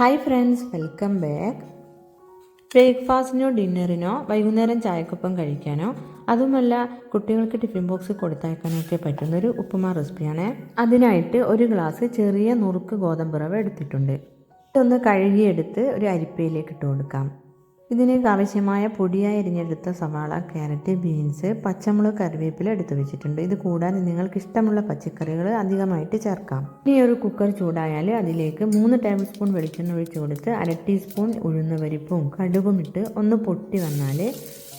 Hi friends welcome back ബ്രേക്ക്ഫാസ്റ്റിനോ ഡിന്നറിനോ വൈകുന്നേരം ചായക്കൊപ്പം കഴിക്കാനോ അതുമല്ല കുട്ടികൾക്ക് ടിഫിൻ ബോക്സ് കൊടുത്തയക്കാനൊക്കെ പറ്റുന്നൊരു ഉപ്പുമാ റെസിപ്പിയാണ് അതിനായിട്ട് ഒരു ഗ്ലാസ് ചെറിയ നുറുക്ക് ഗോതമ്പ് റവ എടുത്തിട്ടുണ്ട്. ഇതൊന്ന് കഴുകിയെടുത്ത് ഒരു അരിപ്പയിലേക്ക് ഇട്ട് കൊടുക്കാം. ഇതിലേക്ക് ആവശ്യമായ പൊടിയായി അരിഞ്ഞെടുത്ത സവാള ക്യാരറ്റ് ബീൻസ് പച്ചമുളക് കറിവേപ്പില എടുത്തു വെച്ചിട്ടുണ്ട്. ഇത് കൂടാതെ നിങ്ങൾക്ക് ഇഷ്ടമുള്ള പച്ചക്കറികൾ അധികമായിട്ട് ചേർക്കാം. ഇനി ഒരു കുക്കർ ചൂടായാൽ അതിലേക്ക് മൂന്ന് ടേബിൾ സ്പൂൺ വെളിച്ചെണ്ണ ഒഴിച്ച് കൊടുത്ത് അര ടീസ്പൂൺ ഉഴുന്ന പരിപ്പും കടുകും ഇട്ട് ഒന്ന് പൊട്ടി വന്നാൽ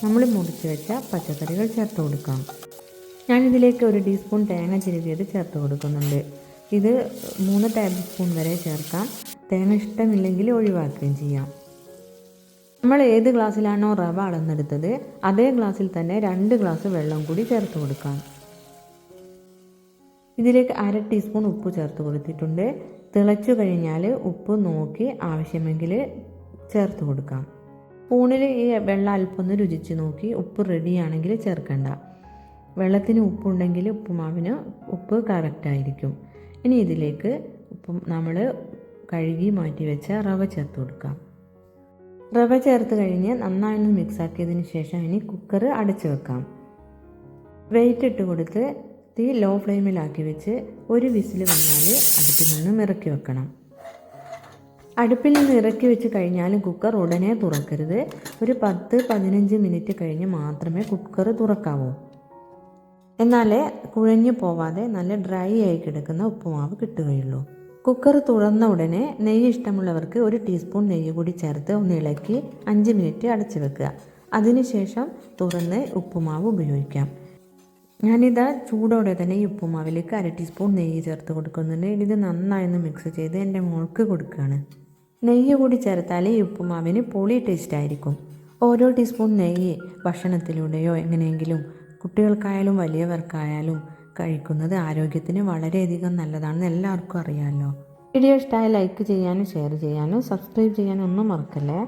നമ്മൾ മുറിച്ച് വെച്ച പച്ചക്കറികൾ ചേർത്ത് കൊടുക്കാം. ഞാനിതിലേക്ക് ഒരു ടീസ്പൂൺ തേങ്ങ ചിരുകിയത് ചേർത്ത് കൊടുക്കുന്നുണ്ട്. ഇത് മൂന്ന് ടേബിൾ സ്പൂൺ വരെ ചേർക്കാം. തേങ്ങ ഇഷ്ടമില്ലെങ്കിൽ ഒഴിവാക്കുകയും ചെയ്യാം. നമ്മൾ ഏത് ഗ്ലാസ്സിലാണോ റവ അളന്നെടുത്തത് അതേ ഗ്ലാസ്സിൽ തന്നെ രണ്ട് ഗ്ലാസ് വെള്ളം കൂടി ചേർത്ത് കൊടുക്കാം. ഇതിലേക്ക് അര ടീസ്പൂൺ ഉപ്പ് ചേർത്ത് കൊടുത്തിട്ടുണ്ട്. തിളച്ചു കഴിഞ്ഞാൽ ഉപ്പ് നോക്കി ആവശ്യമെങ്കിൽ ചേർത്ത് കൊടുക്കാം. സ്പൂണിൽ ഈ വെള്ളം അല്പം രുചിച്ച് നോക്കി ഉപ്പ് റെഡിയാണെങ്കിൽ ചേർക്കണ്ട. വെള്ളത്തിന് ഉപ്പുണ്ടെങ്കിൽ ഉപ്പുമാവിന് ഉപ്പ് കറക്റ്റായിരിക്കും ഇനി ഇതിലേക്ക് ഉപ്പ് നമ്മൾ കഴുകി മാറ്റി വെച്ച റവ ചേർത്ത് കൊടുക്കാം. റവ ചേർത്ത് കഴിഞ്ഞ് നന്നായി മിക്സ് ആക്കിയതിന് ശേഷം ഇനി കുക്കർ അടച്ചു വെക്കാം. വെയിറ്റ് ഇട്ട് കൊടുത്ത് തീ ലോ ഫ്ലെയിമിലാക്കി വെച്ച് ഒരു വിസിൽ വന്നാൽ അടുപ്പിൽ നിന്ന് ഇറക്കി വെക്കണം. അടുപ്പിൽ നിന്ന് ഇറക്കി വെച്ച് കഴിഞ്ഞാലും കുക്കർ ഉടനെ തുറക്കരുത്. ഒരു പത്ത് പതിനഞ്ച് മിനിറ്റ് കഴിഞ്ഞ് മാത്രമേ കുക്കർ തുറക്കാവൂ. എന്നാലേ കുഴഞ്ഞു പോവാതെ നല്ല ഡ്രൈ ആയി കിടക്കുന്ന ഉപ്പുമാവ് കിട്ടുകയുള്ളൂ. കുക്കർ തുറന്ന ഉടനെ നെയ്യ് ഇഷ്ടമുള്ളവർക്ക് ഒരു ടീസ്പൂൺ നെയ്യ് കൂടി ചേർത്ത് ഒന്ന് ഇളക്കി അഞ്ച് മിനിറ്റ് അടച്ചു വെക്കുക. അതിനുശേഷം തുറന്ന് ഉപ്പുമാവ് ഉപയോഗിക്കാം. ഞാനിതാ ചൂടോടെ തന്നെ ഈ ഉപ്പുമാവിലേക്ക് അര ടീസ്പൂൺ നെയ്യ് ചേർത്ത് കൊടുക്കുന്നുണ്ട്. ഇത് നന്നായി ഒന്ന് മിക്സ് ചെയ്ത് എന്റെ മോൾക്ക് കൊടുക്കുകയാണ്. നെയ്യ് കൂടി ചേർത്താൽ ഈ ഉപ്പുമാവിന് പൊളി ടേസ്റ്റ് ആയിരിക്കും. ഓരോ ടീസ്പൂൺ നെയ്യ് ഭക്ഷണത്തിലൂടെയോ എങ്ങനെയെങ്കിലും കുട്ടികൾക്കായാലും വലിയവർക്കായാലും കഴിക്കുന്നത് ആരോഗ്യത്തിന് വളരെയധികം നല്ലതാണെന്ന് എല്ലാവർക്കും അറിയാമല്ലോ വീഡിയോ ഇഷ്ടമായ ലൈക്ക് ചെയ്യാനും ഷെയർ ചെയ്യാനും സബ്സ്ക്രൈബ് ചെയ്യാനും ഒന്നും മറക്കല്ലേ?